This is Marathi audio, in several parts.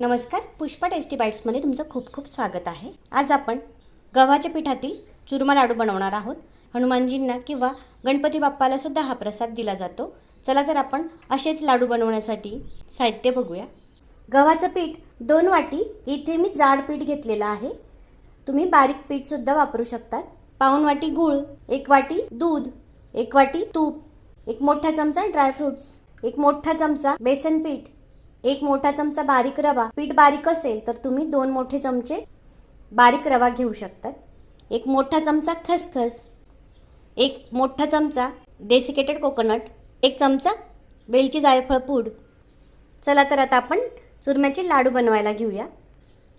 नमस्कार पुष्पा टेस्टी बाईट्समध्ये तुमचं खूप खूप स्वागत आहे. आज आपण गव्हाच्या पिठातील चुरमा लाडू बनवणार आहोत. हनुमानजींना किंवा गणपती बाप्पाला सुद्धा हा प्रसाद दिला जातो. चला तर आपण असेच लाडू बनवण्यासाठी साहित्य बघूया. गव्हाचं पीठ दोन वाटी इथे मी जाड पीठ घेतलेलं आहे. तुम्ही बारीक पीठसुद्धा वापरू शकतात. पाऊन वाटी गूळ एक वाटी दूध एक वाटी तूप एक मोठा चमचा ड्रायफ्रुट्स एक मोठा चमचा बेसन पीठ एक मोठा चमचा बारीक रवा. पीठ बारीक असेल तर तुम्ही दोन मोठे चमचे बारीक रवा घेऊ शकतात. एक मोठा चमचा खसखस. एक मोठा चमचा डेसिकेटेड कोकोनट एक चमचा वेलची जायफळ पूड. चला तर आता आपण चुरम्याचे लाडू बनवायला घेऊया.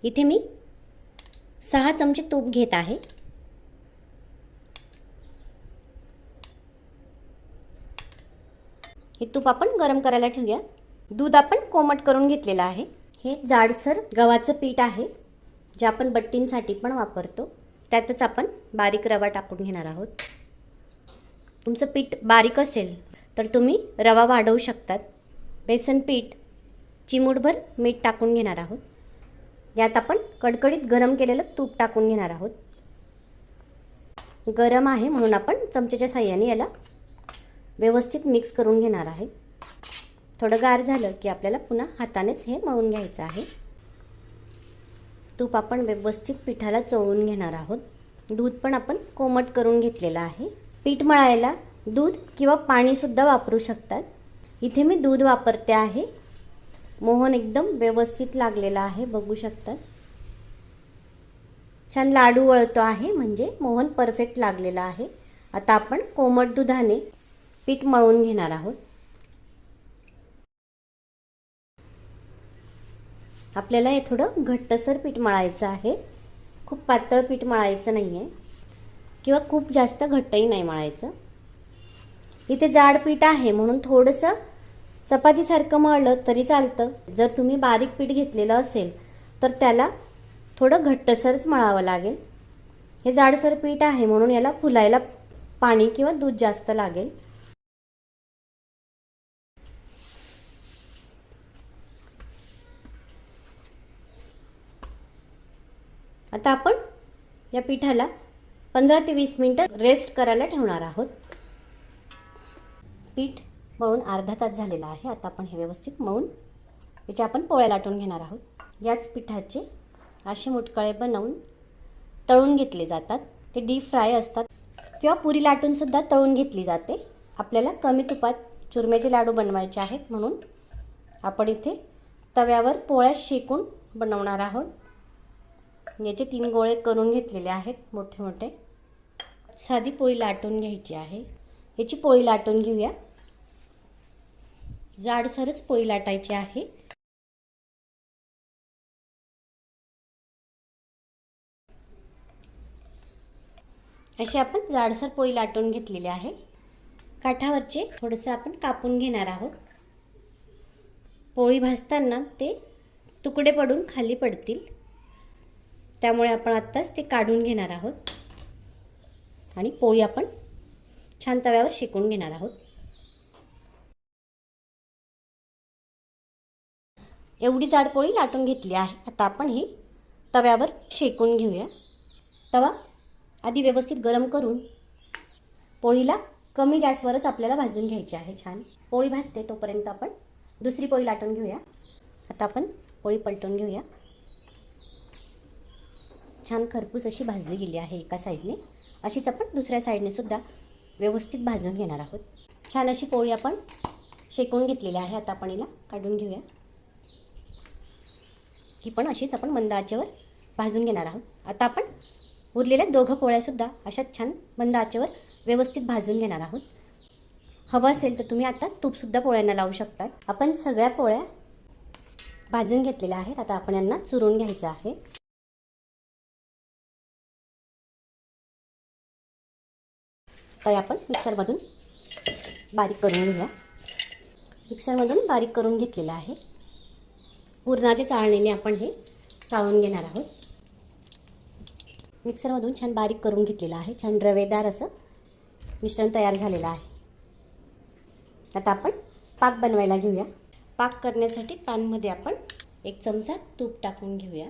इथे मी सहा चमचे तूप घेत आहे. हे तूप आपण गरम करायला ठेवूया. दूध आपण कोमट करून घेतलेलं आहे. हे जाडसर गव्हाचं पीठ आहे जे आपण बट्टींसाठी पण वापरतो. त्यातच आपण बारीक रवा टाकून घेणार आहोत. तुमचं पीठ बारीक असेल तर तुम्ही रवा वाढवू शकतात. बेसन पीठ चिमूटभर मीठ टाकून घेणार आहोत. यात आपण कडकडीत गरम केलेलं तूप टाकून घेणार आहोत. गरम आहे म्हणून आपण चमच्याच्या साह्याने याला व्यवस्थित मिक्स करून घेणार आहे. थोडं गार झालं की आपल्याला पुन्हा हातानेच हे मळून घ्यायचं आहे. तूप आपण व्यवस्थित पिठाला चोळून घेणार आहोत. दूध पण आपण कोमट करून घेतलेलं आहे. पीठ मळायला दूध किंवा पाणीसुद्धा वापरू शकतात. इथे मी दूध वापरते आहे. मोहन एकदम व्यवस्थित लागलेला आहे बघू शकतात छान लाडू वळतो आहे म्हणजे मोहन परफेक्ट लागलेला आहे. आता आपण कोमट दुधाने पीठ मळून घेणार आहोत. आपल्याला हे थोडं घट्टसर पीठ मळायचं आहे. खूप पातळ पीठ मळायचं नाही आहे किंवा खूप जास्त घट्टही नाही मळायचं. इथे जाड पीठ आहे म्हणून थोडंसं चपातीसारखं मळलं तरी चालतं. जर तुम्ही बारीक पीठ घेतलेलं असेल तर त्याला थोडं घट्टसरच मळावं लागेल. हे जाडसर पीठ आहे म्हणून याला फुलायला पाणी किंवा दूध जास्त लागेल. आता आपण या पिठाला पंधरा ते वीस मिनटं रेस्ट करायला ठेवणार आहोत. पीठ मळून अर्धा तास झालेला आहे. आता आपण हे व्यवस्थित मळून याच्या आपण पोळ्या लाटून घेणार आहोत. याच पिठाचे असे मुटकळे बनवून तळून घेतले जातात. ते डीप फ्राय असतात. किंवा पुरी लाटूनसुद्धा तळून घेतली जाते. आपल्याला कमी तुपात चुरम्याचे लाडू बनवायचे आहेत म्हणून आपण इथे तव्यावर पोळ्या शेकून बनवणार आहोत. याचे तीन गोळे करून घेतलेले आहेत मोठे मोठे. साधी पोळी लाटून घ्यायची आहे. याची पोळी लाटून घेऊया. जाडसरच पोळी लाटायची आहे. अशी आपण जाडसर पोळी लाटून घेतलेली आहे. काठावरचे थोडंसं आपण कापून घेणार आहोत. पोळी भाजताना ते तुकडे पडून खाली पडतील. त्यामुळे आपण आत्ताच ते काढून घेणार आहोत. आणि पोळी आपण छान तव्यावर शेकून घेणार आहोत. एवढी जाड पोळी लाटून घेतली आहे. आता आपण ही तव्यावर शेकून घेऊया. तवा आधी व्यवस्थित गरम करून पोळीला कमी गॅसवरच आपल्याला भाजून घ्यायची आहे छान. पोळी भाजते तोपर्यंत आपण दुसरी पोळी लाटून घेऊया. आता आपण पोळी पलटून घेऊया. छान खरपूस अशी भाजली गेली आहे एका साईडने. अशीच आपण दुसऱ्या साईडने सुद्धा व्यवस्थित भाजून घेणार आहोत. छान अशी पोळी आपण शेकून घेतलेली आहे. आता आपण हिला काढून घेऊया. ही पण अशीच आपण मंद आचेवर भाजून घेणार आहोत. आता आपण उरलेल्या दोघं पोळ्यासुद्धा अशाच छान मंद आचेवर व्यवस्थित भाजून घेणार आहोत. हवं असेल तर तुम्ही आता तूपसुद्धा पोळ्यांना लावू शकता आपण सगळ्या पोळ्या भाजून घेतलेल्या आहेत. आता आपण यांना चुरून घ्यायचं आहे. तर आपण मिक्सरमधून बारीक करून घेऊया. मिक्सरमधून बारीक करून घेतलेलं आहे. पुरणाच्या चाळणीने आपण हे चाळून घेणार आहोत. मिक्सरमधून छान बारीक करून घेतलेलं आहे. छान रवेदार असं मिश्रण तयार झालेलं आहे. आता आपण पाक बनवायला घेऊया. पाक करण्यासाठी पॅनमध्ये आपण एक चमचा तूप टाकून घेऊया.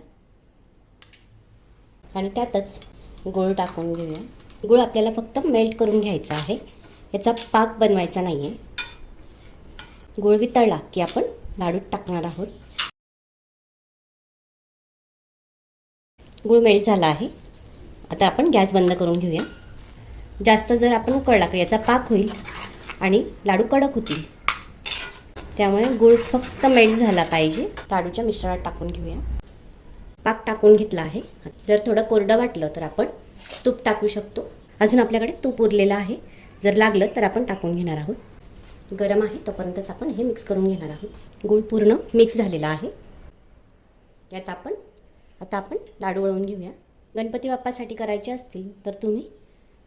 आणि त्यातच गूळ टाकून घेऊया. गूळ आपल्याला फक्त मेल्ट करून घ्यायचा आहे. याचा पाक बनवायचा नाही आहे गूळ वितळला की आपण लाडूत टाकणार आहोत. गूळ मेल्ट झाला आहे. आता आपण गॅस बंद करून घेऊया. जास्त जर आपण उकळला तर याचा पाक होईल आणि लाडू कडक होतील. त्यामुळे गूळ फक्त मेल्ट झाला पाहिजे. लाडूच्या मिश्रणात टाकून घेऊया. पाक टाकून घेतला आहे. जर थोडं कोरडं वाटलं तर आपण तूप टाकू शकतो. अजून आपल्याकडे तूप उरलेलं आहे. जर लागलं तर आपण टाकून घेणार आहोत. गरम आहे तोपर्यंतच आपण हे मिक्स करून घेणार आहोत. गूळ पूर्ण मिक्स झालेला आहे. यात आपण आता आपण लाडू वळवून घेऊया. गणपती बाप्पासाठी करायचे असतील तर तुम्ही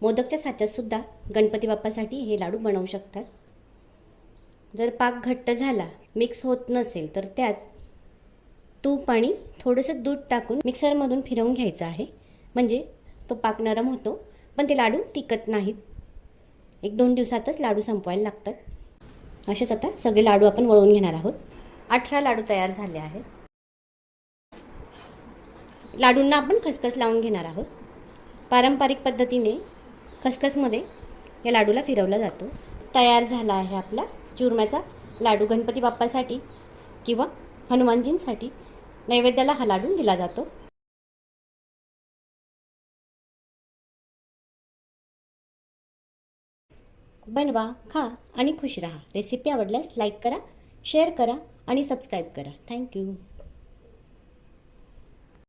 मोदकच्या साच्यातसुद्धा गणपती बाप्पासाठी हे लाडू बनवू शकतात जर पाक घट्ट झाला मिक्स होत नसेल तर त्यात तूप आणि थोडंसं दूध टाकून मिक्सरमधून फिरवून घ्यायचं आहे. म्हणजे तो पाक नरम होतो पण ते लाडू टिकत नाहीत. एक दोन दिवसातच लाडू संपवायला लागतात. असेच आता सगळे लाडू आपण वळवून घेणार आहोत. अठरा लाडू तयार झाले आहेत. लाडूंना आपण खसखस लावून घेणार आहोत. पारंपरिक पद्धतीने खसखसमध्ये या लाडूला फिरवला जातो. तयार झाला आहे आपला चुरम्याचा लाडू गणपती बाप्पासाठी किंवा हनुमानजींसाठी. नैवेद्याला हा लाडू दिला जातो. बनवा खा आणि खुश राहा. रेसिपी आवडल्यास लाईक करा शेअर करा आणि सबस्क्राईब करा. थँक्यू